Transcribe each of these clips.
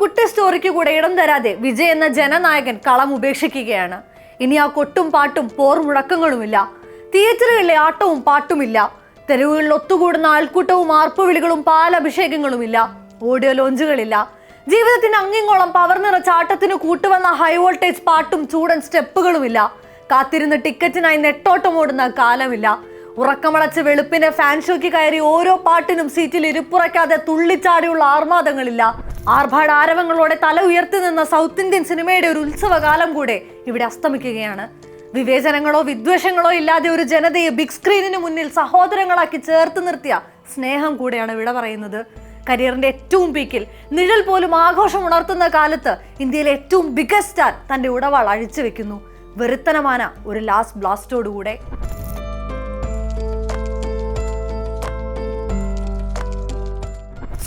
കുട്ടി സ്റ്റോറിക്ക് കൂടെ ഇടം തരാതെ വിജയ് എന്ന ജനനായകൻ കളം ഉപേക്ഷിക്കുകയാണ്. ഇനി ആ കൊട്ടും പാട്ടും പോർ മുഴക്കങ്ങളുമില്ല തിയേറ്ററുകളിലെ ആട്ടവും പാട്ടുമില്ല. തെരുവുകളിൽ ഒത്തുകൂടുന്ന ആൾക്കൂട്ടവും ആർപ്പുവിളികളും പാലഭിഷേകങ്ങളുമില്ല. ഓഡിയോ ലോഞ്ചുകളില്ല. ജീവിതത്തിന് അങ്ങിങ്ങോളം പവർ നിറച്ച ആട്ടത്തിന് കൂട്ടുവന്ന ഹൈ വോൾട്ടേജ് പാട്ടും ചൂടൻ സ്റ്റെപ്പുകളുമില്ല. കാത്തിരുന്ന് ടിക്കറ്റിനായി നെട്ടോട്ടം ഓടുന്ന കാലമില്ല. ഉറക്കമളച്ച് വെളുപ്പിനെ ഫാൻ ഷോയ്ക്ക് കയറി ഓരോ പാട്ടിനും സീറ്റിൽ ഇരിപ്പുറയ്ക്കാതെ തുള്ളിച്ചാടിയുള്ള ആർമാദങ്ങളില്ല. ആർഭാട ആരവങ്ങളോടെ തല ഉയർത്തി നിന്ന സൗത്ത് ഇന്ത്യൻ സിനിമയുടെ ഒരു ഉത്സവകാലം കൂടെ ഇവിടെ അസ്തമിക്കുകയാണ്. വിവേചനങ്ങളോ വിദ്വേഷങ്ങളോ ഇല്ലാതെ ഒരു ജനതയെ ബിഗ് സ്ക്രീനിന് മുന്നിൽ സഹോദരങ്ങളാക്കി ചേർത്ത് നിർത്തിയ സ്നേഹം കൂടെയാണ് ഇവിടെ പറയുന്നത്. കരിയറിന്റെ ഏറ്റവും പീക്കിൽ നിഴൽ പോലും ആഘോഷം ഉണർത്തുന്ന കാലത്ത് ഇന്ത്യയിലെ ഏറ്റവും ബിഗസ്റ്റ് സ്റ്റാർ തന്റെ ഉടവാൾ അഴിച്ചു വെക്കുന്നു. വെറുത്തനമാന ഒരു ലാസ്റ്റ് ബ്ലാസ്റ്റോടുകൂടെ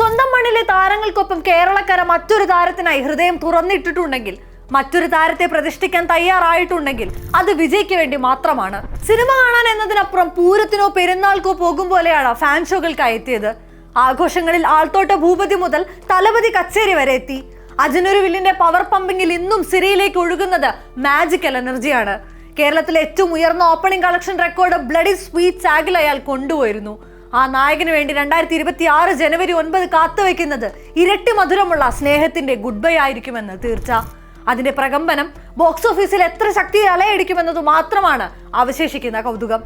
സ്വന്തം മണ്ണിലെ താരങ്ങൾക്കൊപ്പം കേരളക്കര മറ്റൊരു താരത്തിനായി ഹൃദയം തുറന്നിട്ടിട്ടുണ്ടെങ്കിൽ മറ്റൊരു താരത്തെ പ്രതിഷ്ഠിക്കാൻ തയ്യാറായിട്ടുണ്ടെങ്കിൽ അത് വിജയ്ക്ക് വേണ്ടി മാത്രമാണ്. സിനിമ കാണാൻ എന്നതിനപ്പുറം പൂരത്തിനോ പെരുന്നാൾക്കോ പോകും പോലെയാണ് ഫാൻ ഷോകൾക്കായി എത്തിയത്. ആഘോഷങ്ങളിൽ ആൾത്തോട്ട ഭൂപതി മുതൽ തലപതി കച്ചേരി വരെ എത്തി. അജിനൊരു വില്ലിന്റെ പവർ പമ്പിങ്ങിൽ ഇന്നും സിരിയിലേക്ക് ഒഴുകുന്നത് മാജിക്കൽ എനർജിയാണ് കേരളത്തിലെ ഏറ്റവും ഉയർന്ന opening collection record bloody sweet സാഗിൽ അയാൾ കൊണ്ടുപോയിരുന്നു. ആ നായകന് വേണ്ടി രണ്ടായിരത്തി ഇരുപത്തി ആറ് ജനുവരി ഒൻപത് കാത്തുവെക്കുന്നത് ഇരട്ടി മധുരമുള്ള സ്നേഹത്തിന്റെ ഗുഡ് ബൈ ആയിരിക്കുമെന്ന് തീർച്ച. അതിന്റെ പ്രകമ്പനം ബോക്സ് ഓഫീസിൽ എത്ര ശക്തി അലയടിക്കുമെന്നത് മാത്രമാണ് അവശേഷിക്കുന്ന കൗതുകം.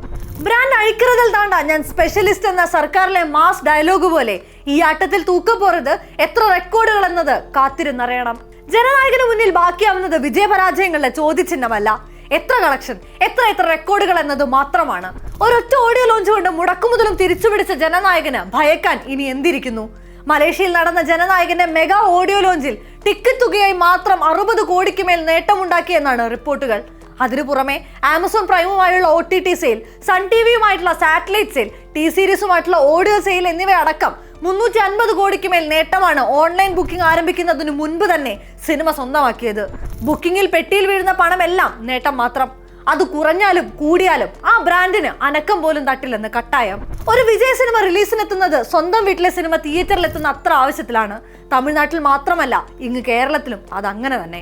ബ്രാൻഡ് അഴിക്കുന്നതിൽ താണ്ട ഞാൻ സ്പെഷ്യലിസ്റ്റ് എന്ന സർക്കാരിലെ മാസ് ഡയലോഗ് പോലെ ഈ ആട്ടത്തിൽ തൂക്കപ്പോറത് എത്ര റെക്കോർഡുകൾ എന്നത് കാത്തിരുന്നറിയണം. ജനനായകന് മുന്നിൽ ബാക്കിയാവുന്നത് വിജയപരാജയങ്ങളുടെ ചോദ്യചിഹ്നമല്ല. എത്ര കളക്ഷൻ എത്ര എത്ര റെക്കോർഡുകൾ എന്നത് മാത്രമാണ്. ഒരൊറ്റ ഓഡിയോ ലോഞ്ച് കൊണ്ട് മുടക്കുമുതലും തിരിച്ചുപിടിച്ച ജനനായകന് ഭയക്കാൻ ഇനി എന്തിരിക്കുന്നു? മലേഷ്യയിൽ നടന്ന ജനനായകന്റെ മെഗാ ഓഡിയോ ലോഞ്ചിൽ ടിക്കറ്റ് തുകയായി മാത്രം അറുപത് കോടിക്ക് മേൽ നേട്ടമുണ്ടാക്കിയെന്നാണ് റിപ്പോർട്ടുകൾ. അതിനു പുറമെ Amazon പ്രൈമുമായുള്ള O T T sale Sun T വിയുമായിട്ടുള്ള satellite sale T സീരീസുമായിട്ടുള്ള ഓഡിയോ സെയിൽ എന്നിവയടക്കം മുന്നൂറ്റി അൻപത് കോടിക്ക് മേൽ നേട്ടമാണ് ഓൺലൈൻ ബുക്കിംഗ് ആരംഭിക്കുന്നതിന് മുൻപ് തന്നെ സിനിമ സ്വന്തമാക്കിയത്. ബുക്കിംഗിൽ പെട്ടിയിൽ വീഴുന്ന പണമെല്ലാം നേട്ടം മാത്രം. അത് കുറഞ്ഞാലും കൂടിയാലും ആ ബ്രാൻഡിന് അനക്കം പോലും തട്ടില്ലെന്ന് കട്ടായം. ഒരു വിജയ സിനിമ റിലീസിനെത്തുന്നത് സ്വന്തം വീട്ടിലെ സിനിമ തിയേറ്ററിൽ എത്തുന്ന അത്ര ആവശ്യത്തിലാണ്. തമിഴ്നാട്ടിൽ മാത്രമല്ല ഇങ്ങ് കേരളത്തിലും അത് അങ്ങനെ തന്നെ.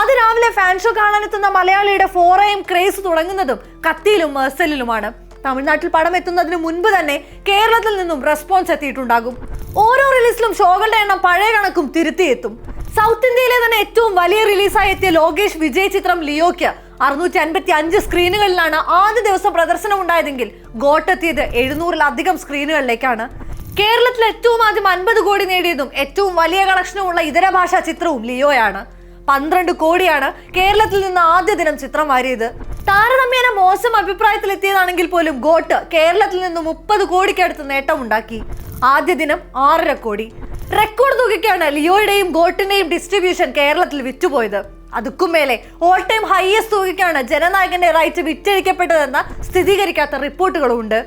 അത് രാവിലെ ഫാൻ ഷോ കാണാനെത്തുന്ന മലയാളിയുടെ ഫോറയും ക്രേസ് തുടങ്ങുന്നതും കത്തിയിലും മേഴ്സലിലുമാണ്. തമിഴ്നാട്ടിൽ പടം എത്തുന്നതിന് മുൻപ് തന്നെ കേരളത്തിൽ നിന്നും റെസ്പോൺസ് എത്തിയിട്ടുണ്ടാകും. ഓരോ റിലീസിലും ഷോകളുടെ എണ്ണം പഴയ കണക്കും തിരുത്തിയെത്തും സൗത്ത് ഇന്ത്യയിലെ തന്നെ ഏറ്റവും വലിയ റിലീസായി എത്തിയ ലോകേഷ് വിജയ് ചിത്രം ലിയോയ്ക്ക് അറുന്നൂറ്റി അൻപത്തി അഞ്ച് സ്ക്രീനുകളിലാണ് ആദ്യ ദിവസം പ്രദർശനം ഉണ്ടായതെങ്കിൽ ഗോട്ടെത്തിയത് എഴുന്നൂറിലധികം സ്ക്രീനുകളിലേക്കാണ്. കേരളത്തിൽ ഏറ്റവും ആദ്യം അൻപത് കോടി നേടിയതും ഏറ്റവും വലിയ കളക്ഷനുമുള്ള ഇതര ഭാഷാ ചിത്രവും ലിയോയാണ്. പന്ത്രണ്ട് കോടിയാണ് കേരളത്തിൽ നിന്ന് ആദ്യ ദിനം ചിത്രം വാരിയത്. താരതമ്യേന മോശം അഭിപ്രായത്തിലെത്തിയതാണെങ്കിൽ പോലും ഗോട്ട് കേരളത്തിൽ നിന്ന് മുപ്പത് കോടിക്കടുത്ത് നേട്ടമുണ്ടാക്കി. ആദ്യ ദിനം ആറര കോടി. റെക്കോർഡ് തുകയ്ക്കാണ് ലിയോയുടെയും ഗോട്ടിന്റെയും ഡിസ്ട്രിബ്യൂഷൻ കേരളത്തിൽ വിറ്റുപോയത്. അതുക്കും മേലെ ഓൾ ടൈം ഹയസ്റ്റ് തുകയ്ക്കാണ് ജനനായകന്റെ റൈറ്റ് വിറ്റഴിക്കപ്പെട്ടതെന്ന് സ്ഥിരീകരിക്കാത്ത റിപ്പോർട്ടുകളും ഉണ്ട്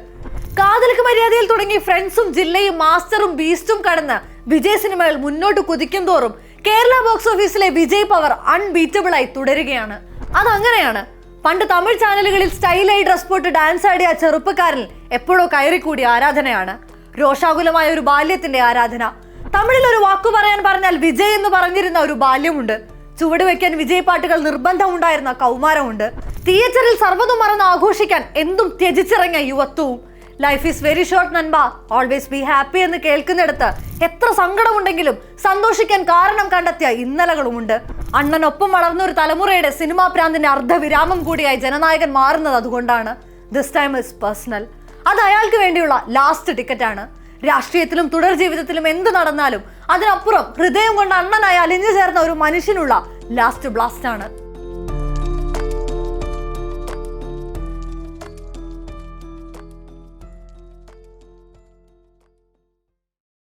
കാതൽക്ക് മര്യാദയിൽ തുടങ്ങി ഫ്രണ്ട്സും ജില്ലയും മാസ്റ്ററും ബീസ്റ്റും കടന്ന് വിജയ് സിനിമകൾ മുന്നോട്ട് കുതിക്കും തോറും കേരള ബോക്സ് ഓഫീസിലെ വിജയ് പവർ അൺബീറ്റബിൾ ആയി തുടരുകയാണ്. അതങ്ങനെയാണ്. പണ്ട് തമിഴ് ചാനലുകളിൽ സ്റ്റൈലായി ഡ്രസ് പോട്ട് ഡാൻസ് ആടിയ ചെറുപ്പക്കാരിൽ എപ്പോഴോ കയറിക്കൂടിയ ആരാധനയാണ്. രോഷാകുലമായ ഒരു ബാല്യത്തിന്റെ ആരാധന. തമിഴിൽ ഒരു വാക്കു പറയാൻ പറഞ്ഞാൽ വിജയ് എന്ന് പറഞ്ഞിരുന്ന ഒരു ബാല്യമുണ്ട്. ചുവട് വെക്കാൻ വിജയ് പാട്ടുകൾ നിർബന്ധമുണ്ടായിരുന്ന കൗമാരമുണ്ട്. തിയേറ്ററിൽ സർവതും മറന്ന് ആഘോഷിക്കാൻ എന്തും ത്യജിച്ചിറങ്ങിയ യുവത്വവും. ലൈഫ് ഈസ് വെരി ഷോർട്ട് നൻപ. ഓൾവേസ് ബി ഹാപ്പി എന്ന് കേൾക്കുന്നിടത്ത് എത്ര സങ്കടമുണ്ടെങ്കിലും സന്തോഷിക്കാൻ കാരണം കണ്ടെത്തിയ ഇന്നലകളുമുണ്ട്. അണ്ണനൊപ്പം വളർന്ന ഒരു തലമുറയുടെ സിനിമാ പ്രാന്തിന്റെ അർദ്ധവിരാമം കൂടിയായി ജനനായകൻ മാറുന്നത് അതുകൊണ്ടാണ്. ദിസ് ടൈം ഇസ് പേഴ്സണൽ അത് അയാൾക്ക് വേണ്ടിയുള്ള ലാസ്റ്റ് ടിക്കറ്റാണ് രാഷ്ട്രീയത്തിലും തുടർ ജീവിതത്തിലും എന്ത് നടന്നാലും അതിനപ്പുറം ഹൃദയം കൊണ്ട് അണ്ണനായി അലിഞ്ഞു ചേർന്ന ഒരു മനുഷ്യനുള്ള ലാസ്റ്റ് ബ്ലാസ്റ്റ് ആണ്.